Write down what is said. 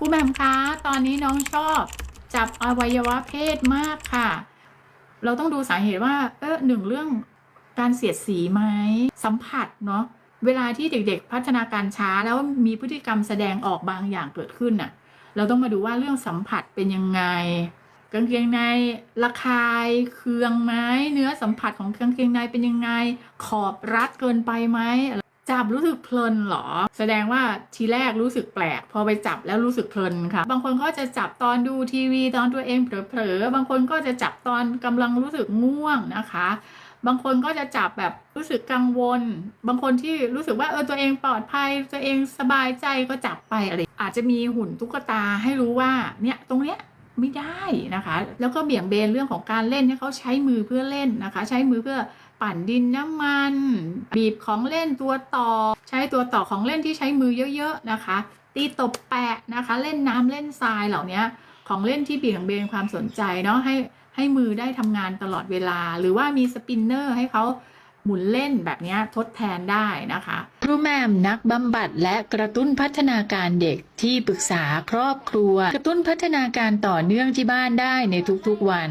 ครูแหม่มคะตอนนี้น้องชอบจับอวัยวะเพศมากค่ะ เราต้องดูสาเหตุว่า เออหนึ่งเรื่องการเสียดสีไหมสัมผัสเนาะเวลาที่เด็กๆ พัฒนาการช้าแล้วมีพฤติกรรมแสดงออกบางอย่างเกิดขึ้นน่ะ เราต้องมาดูว่าเรื่องสัมผัสเป็นยังไงกางเกงในระคายเคืองไหมเนื้อสัมผัสของกางเกงในเป็นยังไง ขอบรัดเกินไปไหม จับรู้สึกเพลินเหรอ แสดงว่าทีแรกรู้สึกแปลก พอไปจับแล้วรู้สึกเพลินค่ะ บางคนก็จะจับตอนดูทีวีตอนตัวเองเผลอๆ บางคนก็จะจับตอนกำลังรู้สึกง่วงนะคะ บางคนก็จะจับแบบรู้สึกกังวล บางคนที่รู้สึกว่าเออตัวเองปลอดภัย ตัวเองสบายใจก็จับไปอะไร อาจจะมีหุ่นตุ๊กตาให้รู้ว่าเนี่ยตรงเนี้ยไม่ได้นะคะ แล้วก็เบี่ยงเบนเรื่องของการเล่นให้เขาใช้มือเพื่อเล่นนะคะ ใช้มือเพื่อปั่นดินน้ำมัน บีบของเล่นตัวต่อ ใช้ตัวต่อของเล่นที่ใช้มือเยอะๆนะคะ ตีตบแปะนะคะ เล่นน้ำเล่นทรายเหล่านี้ของเล่นที่เบี่ยงเบนความสนใจเนาะให้ให้มือได้ทำงานตลอดเวลา หรือว่ามีสปินเนอร์ให้เขาหมุนเล่นแบบนี้ทดแทนได้นะคะครูแม่มนักบำบัดและกระตุ้นพัฒนาการเด็กที่ปรึกษาครอบครัว กระตุ้นพัฒนาการต่อเนื่องที่บ้านได้ในทุกๆวัน